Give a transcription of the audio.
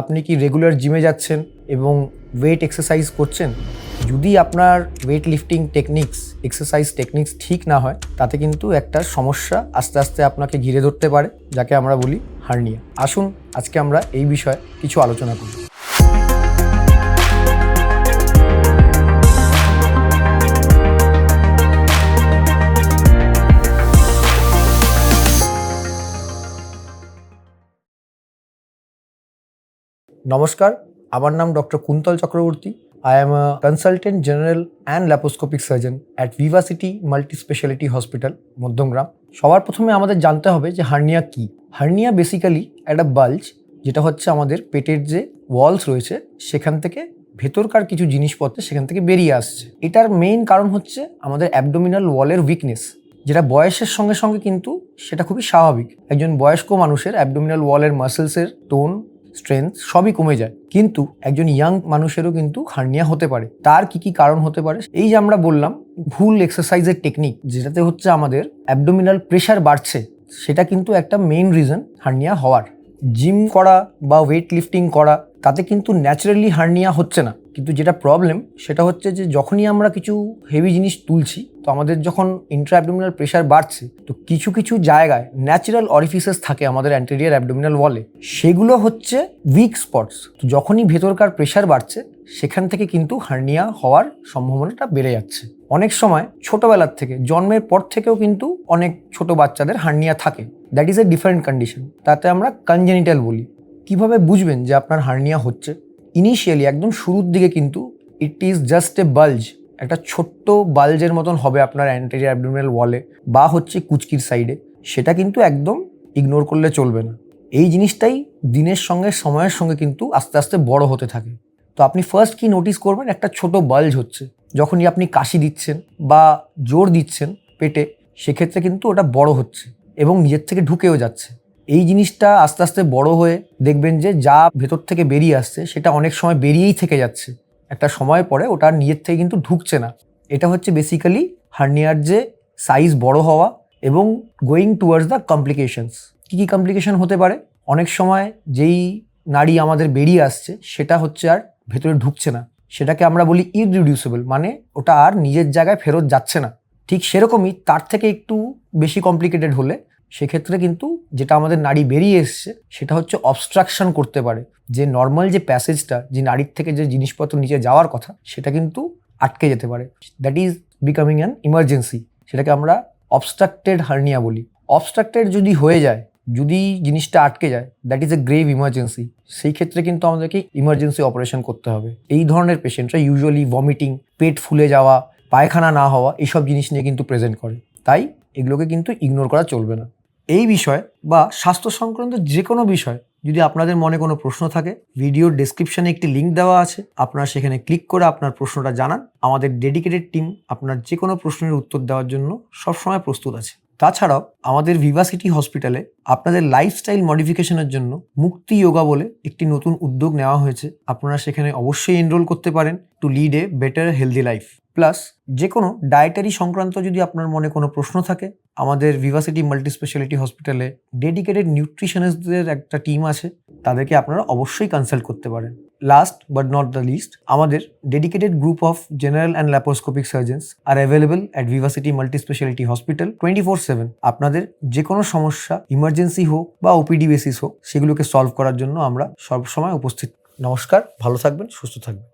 আপনি কি রেগুলার জিমে যাচ্ছেন এবং ওয়েট এক্সারসাইজ করছেন? যদি আপনার weight lifting techniques exercise techniques ঠিক না হয়, তাতে কিন্তু একটা সমস্যা আস্তে আস্তে আপনাকে ঘিরে ধরতে পারে, যাকে আমরা বলি হার্নিয়া আসুন, আজকে আমরা এই বিষয়ে কিছু আলোচনা করি। নমস্কার, আমার নাম doctor Kuntal Chakraborty. I am a consultant general and laparoscopic surgeon at Vivacity multi speciality hospital Madhyamgram সবার প্রথমে আমাদের জানতে হবে যে হার্নিয়া কি। হার্নিয়া বেসিক্যালি একটা বাল্জ যেটা হচ্ছে আমাদের পেটের যে ওয়ালস রয়েছে, সেখান থেকে ভেতরকার কিছু জিনিসপত্র সেখান থেকে বেরিয়ে আসছে। এটার মেইন কারণ হচ্ছে আমাদের অ্যাবডোমিনাল ওয়ালের উইকনেস যেটা বয়সের সঙ্গে সঙ্গে কিন্তু সেটা খুবই স্বাভাবিক। একজন বয়স্ক মানুষের অ্যাবডোমিনাল ওয়ালের মাসেলসের টোন স্ট্রেংথ সবই কমে যায়। কিন্তু একজন ইয়াং মানুষেরও কিন্তু হার্নিয়া হতে পারে। তার কি কি কারণ হতে পারে? এই যে আমরা বললাম, ভুল এক্সারসাইজের টেকনিক যেটাতে হচ্ছে আমাদের অ্যাবডোমিনাল প্রেশার বাড়ছে, সেটা কিন্তু একটা মেইন রিজন হার্নিয়া হওয়ার। জিম করা বা ওয়েট লিফটিং করা তাতে কিন্তু ন্যাচারালি হার্নিয়া হচ্ছে না। কিন্তু যেটা প্রবলেম সেটা হচ্ছে যে যখনই আমরা কিছু হেভি জিনিস তুলছি, তো আমাদের যখন ইন্ট্রা অ্যাবডোমিনাল প্রেশার বাড়ছে, তো কিছু কিছু জায়গায় ন্যাচারাল অরিফিসেস থাকে আমাদের অ্যান্টেরিয়ার অ্যাবডোমিনাল ওয়ালে সেগুলো হচ্ছে উইক স্পটস তো যখনই ভেতরকার প্রেশার বাড়ছে, সেখান থেকে কিন্তু হার্নিয়া হওয়ার সম্ভাবনাটা বেড়ে যাচ্ছে। অনেক সময় ছোটবেলার থেকে, জন্মের পর থেকেও কিন্তু অনেক ছোট বাচ্চাদের হার্নিয়া থাকে। That is a different condition তাতে আমরা কনজেনিটাল বলি। কীভাবে বুঝবেন যে আপনার হার্নিয়া হচ্ছে? ইনিশিয়ালি একদম শুরুর দিকে কিন্তু ইট ইজ জাস্ট এ বাল্জ একটা ছোট্ট বাল্জের মতন হবে আপনার অ্যান্টেরিয়ার অ্যাবডোমিনাল ওয়ালে বা হচ্ছে কুচকির সাইডে সেটা কিন্তু একদম ইগনোর করলে চলবে না। এই জিনিসটাই দিনের সঙ্গে সময়ের সঙ্গে কিন্তু আস্তে আস্তে বড় হতে থাকে। তো আপনি ফার্স্ট কি নোটিস করবেন? একটা ছোট বাল্জ হচ্ছে। যখনই আপনি কাশি দিচ্ছেন বা জোর দিচ্ছেন পেটে, সেক্ষেত্রে কিন্তু ওটা বড় হচ্ছে এবং নিজের থেকে ঢুকেও যাচ্ছে। এই জিনিসটা আস্তে আস্তে বড় হয়ে দেখবেন যে যা ভেতর থেকে বেরিয়ে আসছে, সেটা অনেক সময় বেরিয়েই থেকে যাচ্ছে। একটা সময় পরে ওটা নিজের থেকে কিন্তু ঢুকছে না। এটা হচ্ছে বেসিক্যালি হার্নিয়ার যে সাইজ বড় হওয়া এবং গোয়িং টুয়ার্ডস দ্য কমপ্লিকেশনস কী কী কমপ্লিকেশন হতে পারে? অনেক সময় যেই নাড়ি আমাদের বেরিয়ে আসছে, সেটা হচ্ছে আর ভেতরে ঢুকছে না। সেটাকে আমরা বলি ইরিডিউসেবল মানে ওটা আর নিজের জায়গায় ফেরত যাচ্ছে না। ঠিক সেরকমই তার থেকে একটু বেশি কমপ্লিকেটেড হলে সেক্ষেত্রে কিন্তু যেটা আমাদের নাড়ি বেরিয়ে এসছে, সেটা হচ্ছে অবস্ট্রাকশন করতে পারে। যে নর্মাল যে প্যাসেজটা যে নাড়ির থেকে যে জিনিসপত্র নিচে যাওয়ার কথা, সেটা কিন্তু আটকে যেতে পারে। That is becoming an emergency সেটাকে আমরা অবস্ট্রাক্টেড হার্নিয়া বলি। অবস্ট্রাক্টেড যদি হয়ে যায়, যদি জিনিসটা আটকে যায় that is a grave emergency সেই ক্ষেত্রে কিন্তু আমাদেরকে ইমার্জেন্সি অপারেশন করতে হবে। এই ধরনের পেশেন্টরা ইউজুয়ালি ভমিটিং পেট ফুলে যাওয়া, পায়খানা না হওয়া এইসব জিনিস নিয়ে কিন্তু প্রেজেন্ট করে। তাই এগুলোকে কিন্তু ইগনোর করা চলবে না। এই বিষয় বা স্বাস্থ্য সংক্রান্ত যে কোনো বিষয়, যদি আপনাদের মনে কোনো প্রশ্ন থাকে, ভিডিওর ডেসক্রিপশনে একটি লিঙ্ক দেওয়া আছে। আপনারা সেখানে ক্লিক করে আপনার প্রশ্নটা জানান। আমাদের ডেডিকেটেড টিম আপনার যে কোনো প্রশ্নের উত্তর দেওয়ার জন্য সবসময় প্রস্তুত আছে। তাছাড়াও আমাদের ভিভাসিটি হসপিটালে আপনাদের লাইফস্টাইল মডিফিকেশনের জন্য মুক্তি যোগা বলে একটি নতুন উদ্যোগ নেওয়া হয়েছে। আপনারা সেখানে অবশ্যই এনরোল করতে পারেন to lead a better healthy life plus যে কোনো ডায়েটারি সংক্রান্ত যদি আপনার মনে কোনো প্রশ্ন থাকে আমাদের ভিভাসিটি মাল্টি স্পেশালিটি হসপিটালে ডেডিকেটেড নিউট্রিশনিস্টদের একটা টিম আছে। তাদেরকে আপনারা অবশ্যই কনসাল্ট করতে পারেন। Last but not the least আমাদের dedicated group of general and laparoscopic surgeons are available at Vivacity multi speciality hospital twenty four seven আপনাদের যে কোনো সমস্যা ইমার্জেন্সি হোক বা ওপিডি বেসিস হোক, সেগুলোকে সলভ করার জন্য আমরা সবসময় উপস্থিত। নমস্কার, ভালো থাকবেন, সুস্থ থাকবেন।